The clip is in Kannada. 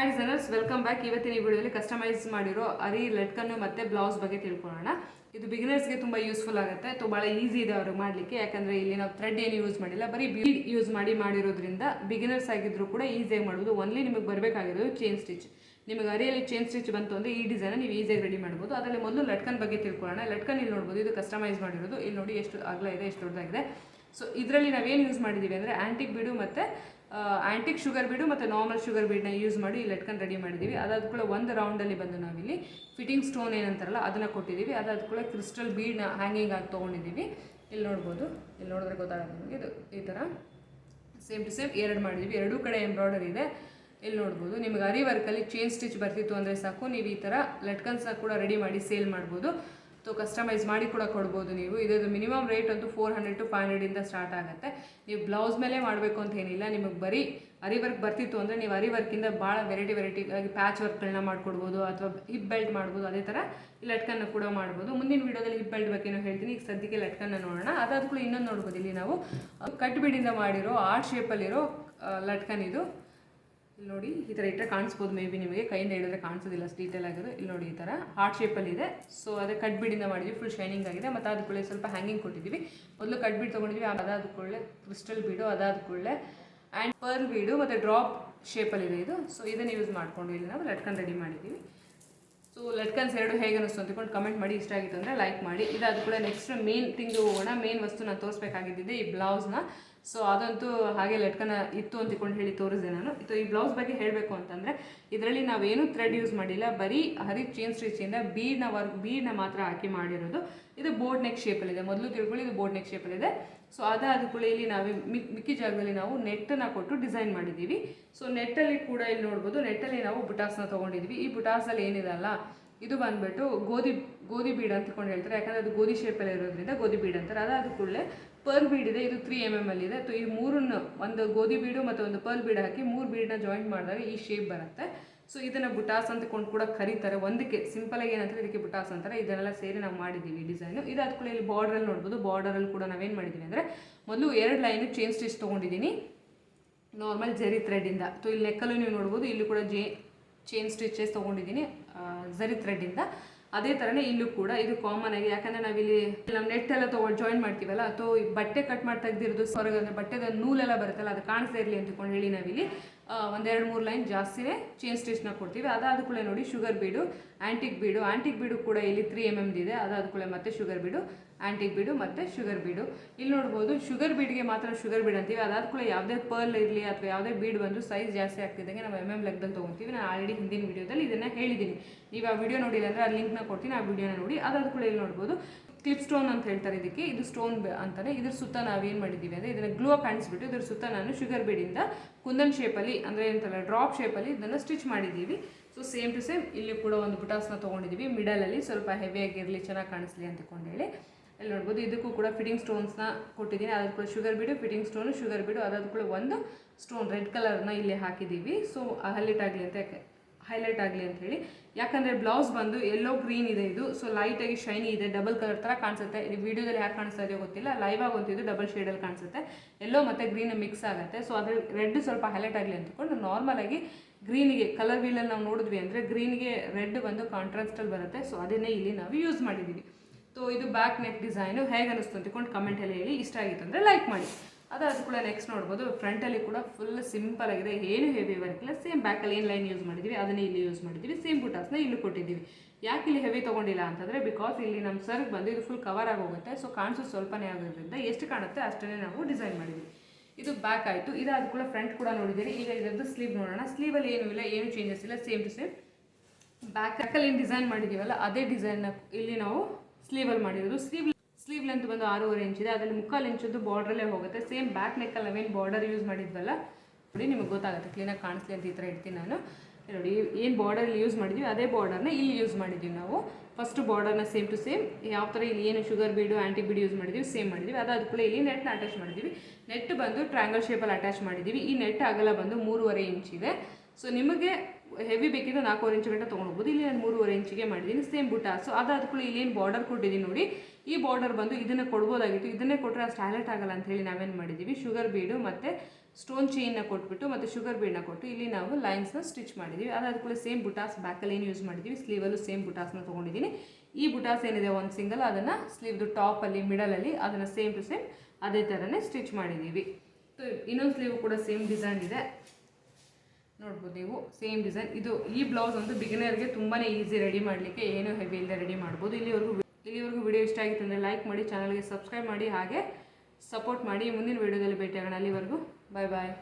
ಹಾಯ್ ಡಿಸೈನರ್ಸ್ ವೆಲ್ಕಮ್ ಬ್ಯಾಕ್ ಇವತ್ತಿನ ಈ ವಿಡಿಯೋದಲ್ಲಿ ಕಸ್ಟಮೈಸ್ ಮಾಡಿರೋ ಅರಿ, ಲಟ್ಕನ್ನು ಮತ್ತೆ ಬ್ಲೌಸ್ ಬಗ್ಗೆ ತಿಳ್ಕೊಳ್ಳೋಣ. ಇದು ಬಿಗಿನರ್ಸ್ಗೆ ತುಂಬ ಯೂಸ್ಫುಲ್ ಆಗುತ್ತೆ. ಭಾಳ ಈಸಿ ಇದೆ ಅವ್ರಿಗೆ ಮಾಡಲಿಕ್ಕೆ. ಯಾಕಂದರೆ ಇಲ್ಲಿ ನಾವು ಥ್ರೆಡ್ ಏನು ಯೂಸ್ ಮಾಡಿಲ್ಲ, ಬರೀ ಬೀಡ್ ಯೂಸ್ ಮಾಡಿ ಮಾಡಿರೋದ್ರಿಂದ ಬಿಗಿನರ್ಸ್ ಆಗಿದ್ರು ಕೂಡ ಈಸಿಯಾಗಿ ಮಾಡ್ಬೋದು. ಓನ್ಲಿ ನಿಮಗೆ ಬರಬೇಕಾಗಿರೋದು ಚೈನ್ ಸ್ಟಿಚ್ ನಿಮಗೆ ಅರಿಯಲ್ಲಿ ಚೈನ್ ಸ್ಟಿಚ್ ಬಂತು ಅಂದರೆ ಈ ಡಿಸೈನ್ ನೀವು ಈಸಿಯಾಗಿ ರೆಡಿ ಮಾಡ್ಬೋದು. ಅದರಲ್ಲಿ ಮೊದಲು ಲಟ್ಕನ್ ಬಗ್ಗೆ ತಿಳ್ಕೊಳ್ಳೋಣ. ಲಟ್ಕನ್ ಇಲ್ಲಿ ನೋಡ್ಬೋದು. ಇದು ಕಸ್ಟಮೈಸ್ ಮಾಡಿರೋದು. ಇಲ್ಲಿ ನೋಡಿ ಎಷ್ಟು ಅಗಲ ಇದೆ, ಎಷ್ಟು ದೊಡ್ಡದಾಗಿದೆ. ಸೊ ಇದರಲ್ಲಿ ನಾವೇನು ಯೂಸ್ ಮಾಡಿದ್ದೀವಿ ಅಂದರೆ ಆ್ಯಂಟಿಕ್ ಬಿಡು ಮತ್ತು ಆ್ಯಂಟಿಕ್ ಶುಗರ್ ಬೀಡು ಮತ್ತು ನಾರ್ಮಲ್ ಶುಗರ್ ಬೀಡನ್ನ ಯೂಸ್ ಮಾಡಿ ಇಲ್ಲಿ ಲಟ್ಕನ್ ರೆಡಿ ಮಾಡಿದ್ದೀವಿ ಅದಾದ ಕೂಡ ಒಂದು ರೌಂಡಲ್ಲಿ ಬಂದು ನಾವಿಲ್ಲಿ ಫಿಟ್ಟಿಂಗ್ ಸ್ಟೋನ್ ಏನಂತಾರಲ್ಲ, ಅದನ್ನು ಕೊಟ್ಟಿದ್ದೀವಿ ಅದಾದ ಕೂಡ ಕ್ರಿಸ್ಟಲ್ ಬೀಡನ್ನ ಹ್ಯಾಂಗಿಂಗ್ ಆಗಿ ತೊಗೊಂಡಿದ್ದೀವಿ ಇಲ್ಲಿ ನೋಡ್ಬೋದು. ಇಲ್ಲಿ ನೋಡಿದ್ರೆ ಗೊತ್ತಾಗುತ್ತೆ ನಮಗೆ. ಇದು ಈ ಥರ ಸೇಮ್ ಟು ಸೇಮ್ ಎರಡು ಮಾಡಿದ್ದೀವಿ ಎರಡೂ ಕಡೆ ಎಂಬ್ರಾಯ್ಡರಿ ಇದೆ. ಇಲ್ಲಿ ನೋಡ್ಬೋದು. ನಿಮಗೆ ಅರಿ ವರ್ಕಲ್ಲಿ ಚೇನ್ ಸ್ಟಿಚ್ ಬರ್ತಿತ್ತು ಅಂದರೆ ಸಾಕು. ನೀವು ಈ ಥರ ಲಟ್ಕನ್ಸ್ನ ಕೂಡ ರೆಡಿ ಮಾಡಿ ಸೇಲ್ ಮಾಡ್ಬೋದು. ಸೊ ಕಸ್ಟಮೈಸ್ ಮಾಡಿ ಕೂಡ ಕೊಡ್ಬೋದು ನೀವು. ಇದರದ್ದು ಮಿನಿಮಮ್ ರೇಟ್ ಅಂತೂ ಫೋರ್ ಹಂಡ್ರೆಡ್ ಟು ಫೈವ್ ಹಂಡ್ರೆಡಿಂದ ಸ್ಟಾರ್ಟ್ ಆಗುತ್ತೆ. ನೀವು ಬ್ಲೌಸ್ ಮೇಲೆ ಮಾಡಬೇಕು ಅಂತ ಏನಿಲ್ಲ. ನಿಮಗೆ ಬರೀ ಅರಿ ವರ್ಕ್ ಬರ್ತಿತ್ತು ಅಂದರೆ ನೀವು ಅರಿ ವರ್ಕಿಂದ ಭಾಳ ವೆರೈಟಿ ವೆರೈಟಿ ಆಗಿ ಪ್ಯಾಚ್ ವರ್ಕ್ಗಳನ್ನ ಮಾಡ್ಕೊಡ್ಬೋದು ಅಥವಾ ಹಿಪ್ ಬೆಲ್ಟ್ ಮಾಡ್ಬೋದು, ಅದೇ ಥರ ಲಟ್ಕನ್ನ ಕೂಡ ಮಾಡ್ಬೋದು. ಮುಂದಿನ ವೀಡಿಯೋದಲ್ಲಿ ಹಿಪ್ ಬೆಲ್ಟ್ ಬಗ್ಗೆ ಹೇಳ್ತೀನಿ. ಈಗ ಸದ್ಯಕ್ಕೆ ಲಟ್ಕನ್ನ ನೋಡೋಣ. ಅದಾದ ಕೂಡ ಇನ್ನೊಂದು ನೋಡ್ಬೋದು ಇಲ್ಲಿ ನಾವು. ಕಟ್ ಬೀಡಿಂದ ಮಾಡಿರೋ ಆರ್ಟ್ ಶೇಪಲ್ಲಿರೋ ಲಟ್ಕನ್ ಇದು. ಇಲ್ಲಿ ನೋಡಿ, ಈ ಥರ ಇಟ್ಟರೆ ಕಾಣಿಸ್ಬೋದು ಮೇ ಬಿ ನಿಮಗೆ. ಕೈಯಿಂದ ಹಿಡಿದ್ರೆ ಕಾಣಿಸೋದಿಲ್ಲ ಡೀಟೇಲ್ ಆಗೋದು ಇಲ್ಲಿ ನೋಡಿ ಈ ಥರ ಹಾರ್ಟ್ ಶೇಪಲ್ಲಿ ಇದೆ. ಸೊ ಅದೇ ಕಟ್ ಬಿಡಿಂದ ಮಾಡಿದ್ವಿ ಫುಲ್ ಶೈನಿಂಗ್ ಆಗಿದೆ. ಮತ್ತು ಅದು ಕೂಡಲೇ ಸ್ವಲ್ಪ ಹ್ಯಾಂಗಿಂಗ್ ಕೊಟ್ಟಿದ್ದೀವಿ. ಮೊದಲು ಕಟ್ ಬಿಡ್ ತೊಗೊಂಡಿದ್ವಿ ಅದಾದ ಕೂಡಲೇ ಕ್ರಿಸ್ಟಲ್ ಬೀಡು ಅದಾದ ಕೂಡಲೇ ಆ್ಯಂಡ್ ಪರ್ಲ್ ಬೀಡು ಮತ್ತು ಡ್ರಾಪ್ ಶೇಪಲ್ಲಿದೆ ಇದು ಸೊ ಇದನ್ನು ಯೂಸ್ ಮಾಡಿಕೊಂಡು ಇಲ್ಲಿ ನಾವು ಲಟ್ಕನ್ ರೆಡಿ ಮಾಡಿದ್ದೀವಿ. ಸೊ ಲಟ್ಕನ್ಸ್ ಎರಡು ಹೇಗೆ ಅನ್ನಿಸ್ತು ಅಂದ್ಕೊಂಡು ಕಮೆಂಟ್ ಮಾಡಿ. ಇಷ್ಟ ಆಗಿತ್ತು ಅಂದರೆ ಲೈಕ್ ಮಾಡಿ. ಇದಾದ ಕೂಡ ನೆಕ್ಸ್ಟ್ ಮೇನ್ ತಿಂಗ್ ಹೋಗೋಣ. ಮೇನ್ ವಸ್ತು ನಾನು ತೋರಿಸ್ಬೇಕಾಗಿದ್ದಿದೆ ಈ ಬ್ಲೌಸ್ನ ಸೊ ಅದಂತೂ ಹಾಗೆ ಲಟ್ಕನ ಇತ್ತು ಅಂತಿಕೊಂಡು ಹೇಳಿ ತೋರಿಸಿದೆ ನಾನು. ಇತ್ತು ಈ ಬ್ಲೌಸ್ ಬಗ್ಗೆ ಹೇಳಬೇಕು ಅಂತಂದರೆ, ಇದರಲ್ಲಿ ನಾವೇನು ಥ್ರೆಡ್ ಯೂಸ್ ಮಾಡಿಲ್ಲ. ಬರೀ ಹರಿ ಚೇನ್ ಸ್ಟಿಚಿಂದ ಬೀಡ್ನ ವರ್ಕ್ ಬೀಡ್ನ ಮಾತ್ರ ಹಾಕಿ ಮಾಡಿರೋದು. ಇದು ಬೋರ್ಡ್ ನೆಕ್ ಶೇಪಲ್ಲಿದೆ ಮೊದಲು ತಿಳ್ಕೊಳ್ಳಿ, ಇದು ಬೋರ್ಡ್ ನೆಕ್ ಶೇಪಲ್ಲಿದೆ ಸೊ ಅದಾದ ಕೂಡ ಇಲ್ಲಿ ನಾವು ಮಿಕ್ಕಿ ಜಾಗದಲ್ಲಿ ನಾವು ನೆಟ್ಟನ್ನು ಕೊಟ್ಟು ಡಿಸೈನ್ ಮಾಡಿದ್ದೀವಿ. ಸೊ ನೆಟ್ಟಲ್ಲಿ ಕೂಡ ಇಲ್ಲಿ ನೋಡ್ಬೋದು, ನೆಟ್ಟಲ್ಲಿ ನಾವು ಬುಟಾಸ್ನ ತೊಗೊಂಡಿದ್ವಿ ಈ ಬುಟಾಸಲ್ಲಿ ಏನಿದೆ ಅಲ್ಲ ಇದು ಬಂದ್ಬಿಟ್ಟು ಗೋಧಿ ಗೋಧಿ ಬೀಡ್ ಅಂತಕೊಂಡು ಹೇಳ್ತಾರೆ. ಯಾಕಂದರೆ ಅದು ಗೋಧಿ ಶೇಪಲ್ಲಿ ಇರೋದ್ರಿಂದ ಗೋಧಿ ಬೀಡ್ ಅಂತಾರೆ. ಅದಾದ ಕೂಡಲೇ ಪರ್ಲ್ ಬೀಡ್ ಇದೆ, ಇದು ತ್ರೀ ಎಂ ಎಂ ಅಲ್ಲಿ ಇದೆ. ಈ ಮೂರನ್ನು ಒಂದು ಗೋಧಿ ಬೀಡು ಮತ್ತು ಒಂದು ಪರ್ಲ್ ಬೀಡ್ ಹಾಕಿ ಮೂರು ಬೀಡನ್ನ ಜಾಯಿಂಟ್ ಮಾಡಿದಾಗ ಈ ಶೇಪ್ ಬರುತ್ತೆ. ಸೊ ಇದನ್ನು ಬುಟಾಸ್ ಅಂತಕೊಂಡು ಕೂಡ ಕರೀತಾರೆ. ಒಂದಕ್ಕೆ ಸಿಂಪಲಾಗಿ ಏನಂತಾರೆ, ಇದಕ್ಕೆ ಬುಟಾಸ್ ಅಂತಾರೆ. ಇದನ್ನೆಲ್ಲ ಸೇರಿ ನಾವು ಮಾಡಿದ್ದೀವಿ ಡಿಸೈನು ಇದಾದ ಕೂಡ ಇಲ್ಲಿ ಬಾರ್ಡ್ರಲ್ಲಿ ನೋಡ್ಬೋದು. ಬಾರ್ಡರಲ್ಲಿ ಕೂಡ ನಾವೇನು ಮಾಡಿದ್ದೀವಿ ಅಂದರೆ, ಮೊದಲು ಎರಡು ಲೈನು ಚೇನ್ ಸ್ಟಿಚ್ ತೊಗೊಂಡಿದ್ದೀನಿ. ನಾರ್ಮಲ್ ಜರಿ ಥ್ರೆಡ್ಡಿಂದ ಸೊ ಇಲ್ಲಿ ನೆಕ್ಕಲ್ಲೂ ನೀವು ನೋಡ್ಬೋದು. ಇಲ್ಲಿ ಕೂಡ ಜೇ ಚೇನ್ ಸ್ಟಿಚಸ್ ತೊಗೊಂಡಿದ್ದೀನಿ ಜರಿ ಥ್ರೆಡ್ಡಿಂದ ಅದೇ ಥರನೇ ಇಲ್ಲೂ ಕೂಡ ಇದು ಕಾಮನ್ ಆಗಿ, ಯಾಕಂದರೆ ನಾವಿಲ್ಲಿ ನಾವು ನೆಟ್ ಎಲ್ಲ ತೊಗೊಂಡು ಜಾಯಿನ್ ಮಾಡ್ತೀವಲ್ಲ, ಅಥವಾ ಬಟ್ಟೆ ಕಟ್ ಮಾಡಿ ತೆಗ್ದಿರೋದು ಹೊರಗೆ ಅಂದರೆ ಬಟ್ಟೆದ ನೂಲೆಲ್ಲ ಬರುತ್ತಲ್ಲ, ಅದು ಕಾಣಿಸ್ತಾ ಇರಲಿ ಅಂತಕೊಂಡು ಹೇಳಿ ನಾವಿಲ್ಲಿ ಒಂದೆರಡು ಮೂರು ಲೈನ್ ಜಾಸ್ತಿನೇ ಚೇನ್ ಸ್ಟಿಚ್ನ ಕೊಡ್ತೀವಿ. ಅದಾದ ಕೂಡ ನೋಡಿ sugar bead antique bead antique bead ಕೂಡ ಇಲ್ಲಿ ತ್ರೀ ಎಂ ಎಮ್ದಿದೆ ಇದೆ. ಅದಾದ ಕೂಡ ಮತ್ತೆ ಶುಗರ್ ಬೀಡು ಆ್ಯಂಟಿಕ್ ಬೀಡು ಮತ್ತು ಶುಗರ್ ಬೀಡು. ಇಲ್ಲಿ ನೋಡ್ಬೋದು, ಶುಗರ್ ಬೀಡ್ಗೆ ಮಾತ್ರ ಶುಗರ್ ಬೀಡ್ ಅಂತೀವಿ. ಅದಾದ ಕೂಡ ಯಾವುದೇ ಪರ್ಲ್ ಇರಲಿ ಅಥವಾ ಯಾವುದೇ ಬೀಡ್ ಬಂದು ಸೈಜ್ ಜಾಸ್ತಿ ಆಗ್ತಿದ್ದಂಗೆ ನಾವು ಎಂ ಎಂ ಲೆಕ್ಕದಲ್ಲಿ ತೊಗೊತೀವಿ. ನಾನು ಆಲ್ರೆಡಿ ಹಿಂದಿನ ವೀಡಿಯೋದಲ್ಲಿ ಇದನ್ನು ಹೇಳಿದ್ದೀನಿ. ನೀವು ಆ ವಿಡಿಯೋ ನೋಡಿಲ್ಲ ಅಂದರೆ ಆ ಲಿಂಕ್ನ ಕೊಡ್ತೀನಿ, ಆ ವಿಡಿಯೋನ ನೋಡಿ. ಅದಾದ ಕೂಡ ಇಲ್ಲಿ ನೋಡ್ಬೋದು, ಕ್ಲಿಪ್ ಸ್ಟೋನ್ ಅಂತ ಹೇಳ್ತಾರೆ ಇದಕ್ಕೆ. ಇದು ಸ್ಟೋನ್ ಅಂತಾನೆ. ಇದ್ರ ಸುತ್ತ ನಾವೇನು ಮಾಡಿದ್ದೀವಿ ಅಂದರೆ ಇದನ್ನು ಗ್ಲೂ ಕಾಣಿಸ್ಬಿಟ್ಟು ಇದ್ರ ಸುತ್ತ ನಾನು ಶುಗರ್ ಬೀಡಿಂದ ಕುಂದನ್ ಶೇಪಲ್ಲಿ ಅಂದರೆ ಏನಂತಲ್ಲ ಡ್ರಾಪ್ ಶೇಪಲ್ಲಿ ಇದನ್ನು ಸ್ಟಿಚ್ ಮಾಡಿದ್ದೀವಿ. ಸೊ ಸೇಮ್ ಟು ಸೇಮ್ ಇಲ್ಲಿ ಕೂಡ ಒಂದು ಬುಟಾಸ್ನ ತೊಗೊಂಡಿದ್ದೀವಿ. ಮಿಡಲಲ್ಲಿ ಸ್ವಲ್ಪ ಹೆವಿಯಾಗಿರಲಿ ಚೆನ್ನಾಗಿ ಕಾಣಿಸ್ಲಿ ಅಂತಕೊಂಡು ಹೇಳಿ ಇಲ್ಲಿ ನೋಡ್ಬೋದು ಇದಕ್ಕೂ ಕೂಡ ಫಿಟ್ಟಿಂಗ್ ಸ್ಟೋನ್ಸ್ನ ಕೊಟ್ಟಿದ್ದೀನಿ. ಅದ್ರ ಕೂಡ sugar bead fitting stone sugar bead ಅದಾದ ಕೂಡ ಒಂದು ಸ್ಟೋನ್ ರೆಡ್ ಕಲರ್ನ ಇಲ್ಲಿ ಹಾಕಿದ್ದೀವಿ. ಸೊ ಹೈಲೈಟ್ ಆಗಲಿ ಅಂತ ಹೈಲೈಟ್ ಆಗಲಿ ಅಂತ ಹೇಳಿ. ಯಾಕಂದರೆ ಬ್ಲೌಸ್ ಬಂದು ಎಲ್ಲೋ ಗ್ರೀನ್ ಇದೆ ಇದು. ಸೊ ಲೈಟಾಗಿ ಶೈನಿ ಇದೆ ಡಬಲ್ ಕಲರ್ ಥರ ಕಾಣಿಸುತ್ತೆ. ಇಲ್ಲಿ ವೀಡಿಯೋದಲ್ಲಿ ಯಾಕೆ ಕಾಣಿಸ್ತಾ ಇದೆಯೋ ಗೊತ್ತಿಲ್ಲ. ಲೈವ್ ಆಗಿ ಹೊಂತಿದ್ದು ಡಬಲ್ ಶೇಡಲ್ಲಿ ಕಾಣಿಸುತ್ತೆ. ಎಲ್ಲೋ ಮತ್ತು ಗ್ರೀನ್ ಮಿಕ್ಸ್ ಆಗುತ್ತೆ. ಸೊ ಅದ್ರ ರೆಡ್ ಸ್ವಲ್ಪ ಹೈಲೈಟ್ ಆಗಲಿ ಅಂದ್ಕೊಂಡು ನಾರ್ಮಲಾಗಿ ಗ್ರೀನಿಗೆ ಕಲರ್ ವೀಲಲ್ಲಿ ನಾವು ನೋಡಿದ್ವಿ ಅಂದರೆ ಗ್ರೀನ್ಗೆ ರೆಡ್ ಬಂದು ಕಾಂಟ್ರಾಸ್ಟಲ್ಲಿ ಬರುತ್ತೆ. ಸೊ ಅದನ್ನೇ ಇಲ್ಲಿ ನಾವು ಯೂಸ್ ಮಾಡಿದ್ದೀವಿ. ಸೊ ಇದು ಬ್ಯಾಕ್ ನೆಕ್ ಡಿಸೈನು ಹೇಗೆ ಅನಿಸ್ತು ಅಂತಿಕೊಂಡು ಕಮೆಂಟಲ್ಲಿ ಹೇಳಿ. ಇಷ್ಟ ಆಗಿತ್ತು ಅಂದರೆ ಲೈಕ್ ಮಾಡಿ. ಅದಾದ ಕೂಡ ನೆಕ್ಸ್ಟ್ ನೋಡ್ಬೋದು. ಫ್ರಂಟಲ್ಲಿ ಕೂಡ ಫುಲ್ ಸಿಂಪಲ್ ಆಗಿದೆ. ಏನು ಹೆವಿ ವರ್ಕ್ ಇಲ್ಲ. ಸೇಮ್ ಬ್ಯಾಕಲ್ಲಿ ಏನು ಲೈನ್ ಯೂಸ್ ಮಾಡಿದ್ವಿ, ಅದನ್ನೇ ಇಲ್ಲಿ ಯೂಸ್ ಮಾಡಿದ್ವಿ. ಸೇಮ್ ಬುಟಾಸ್ನ ಇಲ್ಲಿ ಕೊಟ್ಟಿದ್ದೀವಿ. ಯಾಕೆ ಇಲ್ಲಿ ಹೆವಿ ತೊಗೊಂಡಿಲ್ಲ ಅಂತಂದರೆ ಬಿಕಾಸ್ ಇಲ್ಲಿ ನಮ್ಮ ಸರ್ಗ್ ಬಂದು ಇದು ಫುಲ್ ಕವರ್ ಆಗೋಗುತ್ತೆ ಸೊ ಕಾಣಿಸೋದು ಸ್ವಲ್ಪನೇ ಆಗೋದ್ರಿಂದ ಎಷ್ಟು ಕಾಣುತ್ತೆ ಅಷ್ಟನ್ನೇ ನಾವು ಡಿಸೈನ್ ಮಾಡಿದ್ವಿ. ಇದು ಬ್ಯಾಕ್ ಆಯಿತು. ಇದಾದ ಕೂಡ ಫ್ರಂಟ್ ಕೂಡ ನೋಡಿದ್ದೀರಿ ಈಗ ಇದರದ್ದು ಸ್ಲೀವ್ ನೋಡೋಣ. ಸ್ಲೀವಲ್ಲಿ ಏನೂ ಇಲ್ಲ, ಏನು ಚೇಂಜಸ್ ಇಲ್ಲ. ಸೇಮ್ ಟು ಸೇಮ್ ಬ್ಯಾಕಲ್ಲಿ ಏನು ಡಿಸೈನ್ ಮಾಡಿದ್ದೀವಲ್ಲ ಅದೇ ಡಿಸೈನ್ನ ಇಲ್ಲಿ ನಾವು ಸ್ಲೀವಲ್ಲಿ ಮಾಡಿರೋದು. ಸ್ಲೀವ್ ಸ್ಲೀವ್ ಲೆಂತ್ ಬಂದು ಆರೂವರೆ ಇಂಚ್ ಇದೆ. ಅದರಲ್ಲಿ ಮುಕ್ಕಾಲು ಇಂಚದ್ದು ಬಾರ್ಡ್ರಲ್ಲೇ ಹೋಗುತ್ತೆ. ಸೇಮ್ ಬ್ಯಾಕ್ ನೆಕ್ಕಲ್ಲಿ ನಾವೇನು ಬಾರ್ಡರ್ ಯೂಸ್ ಮಾಡಿದ್ವಲ್ಲ? ನೋಡಿ, ನಿಮಗೆ ಗೊತ್ತಾಗುತ್ತೆ. ಕ್ಲೀನಾಗಿ ಕಾಣಿಸ್ಲಿ ಅಂತ ಈ ಥರ ಇಡ್ತೀನಿ ನಾನು. ನೋಡಿ, ಏನು ಬಾರ್ಡರ್ ಯೂಸ್ ಮಾಡಿದ್ವಿ, ಅದೇ ಬಾರ್ಡರ್ನ ಇಲ್ಲಿ ಯೂಸ್ ಮಾಡಿದ್ದೀವಿ ನಾವು. ಫಸ್ಟ್ ಬಾರ್ಡರ್ನ ಸೇಮ್ ಟು ಸೇಮ್ ಯಾವ ಥರ ಇಲ್ಲಿ ಏನು sugar bead anti bead use ಮಾಡಿದ್ದೀವಿ ಸೇಮ್ ಮಾಡಿದ್ವಿ. ಅದಾದ ಕೂಡ ಇಲ್ಲಿ ನೆಟ್ನ ಅಟ್ಯಾಚ್ ಮಾಡಿದ್ದೀವಿ ನೆಟ್ ಬಂದು ಟ್ರ್ಯಾಂಗಲ್ ಶೇಪಲ್ಲಿ ಅಟ್ಯಾಚ್ ಮಾಡಿದ್ದೀವಿ ಈ ನೆಟ್ ಅಗಲ ಬಂದು ಮೂರುವರೆ ಇಂಚ್ ಇದೆ. ಸೊ ನಿಮಗೆ ಹೆವಿ ಬೇಕಿದ್ರೆ ನಾಲ್ಕೂವರೆ ಇಂಚು ಗಂಟೆ ತೊಗೊಂಡೋಗ್ಬೋದು. ಇಲ್ಲಿ ನಾನು ಮೂರುವರೆ ಇಂಚಿಗೆ ಮಾಡಿದ್ದೀನಿ, ಸೇಮ್ ಬುಟ್ಟ ಸೊ ಅದಾದ ಕೂಡ ಇಲ್ಲಿ ಏನು ಬಾರ್ಡರ್ ಕೊಟ್ಟಿದ್ದೀನಿ ನೋಡಿ. ಈ ಬಾರ್ಡರ್ ಬಂದು ಇದನ್ನು ಕೊಡ್ಬೋದಾಗಿತ್ತು. ಇದನ್ನೇ ಕೊಟ್ಟರೆ ಅಷ್ಟು ಹೈಲೈಟ್ ಆಗಲ್ಲ ಅಂತ ಹೇಳಿ ನಾವೇನು ಮಾಡಿದ್ದೀವಿ ಶುಗರ್ ಬೀಡು ಮತ್ತು ಸ್ಟೋನ್ ಚೈನ್ನ ಕೊಟ್ಬಿಟ್ಟು ಮತ್ತು ಶುಗರ್ ಬೀಡನ್ನ ಕೊಟ್ಟು ಇಲ್ಲಿ ನಾವು ಲೈನ್ಸ್ನ ಸ್ಟಿಚ್ ಮಾಡಿದ್ದೀವಿ ಅದಾದ ಕೂಡ ಸೇಮ್ ಬುಟಾಸ್ ಬ್ಯಾಕಲ್ಲಿ ಏನು ಯೂಸ್ ಮಾಡಿದ್ದೀವಿ ಸ್ಲೀವಲ್ಲು ಸೇಮ್ ಬುಟಾಸ್ನ ತೊಗೊಂಡಿದ್ದೀನಿ. ಈ ಬುಟಾಸ್ ಏನಿದೆ ಒಂದು ಸಿಂಗಲ್ ಅದನ್ನು ಸ್ಲೀವ್ದು ಟಾಪಲ್ಲಿ ಮಿಡಲಲ್ಲಿ ಅದನ್ನು ಸೇಮ್ ಟು ಸೇಮ್ ಅದೇ ಥರನೇ ಸ್ಟಿಚ್ ಮಾಡಿದ್ದೀವಿ ಸೊ ಇನ್ನೊಂದು ಸ್ಲೀವ್ ಕೂಡ ಸೇಮ್ ಡಿಸೈನ್ ಇದೆ. ನೋಡ್ಬೋದು ನೀವು ಸೇಮ್ ಡಿಸೈನ್ ಇದು ಈ ಬ್ಲೌಸ್ ಒಂದು ಬಿಗಿನರ್ಗೆ ತುಂಬಾ ಈಸಿ ರೆಡಿ ಮಾಡಲಿಕ್ಕೆ, ಏನು ಹೆವಿ ಇಲ್ಲದೆ ರೆಡಿ ಮಾಡ್ಬೋದು. ಇಲ್ಲಿವರೆಗೂ ಇಲ್ಲಿವರೆಗೂ ವಿಡಿಯೋ ಇಷ್ಟ ಆಗಿತ್ತು ಅಂದರೆ ಲೈಕ್ ಮಾಡಿ ಚಾನಲ್ಗೆ ಸಬ್ಸ್ಕ್ರೈಬ್ ಮಾಡಿ, ಹಾಗೆ ಸಪೋರ್ಟ್ ಮಾಡಿ. ಮುಂದಿನ ವಿಡಿಯೋದಲ್ಲಿ ಭೇಟಿಯಾಗೋಣ. ಅಲ್ಲಿವರೆಗೂ ಬಾಯ್ ಬಾಯ್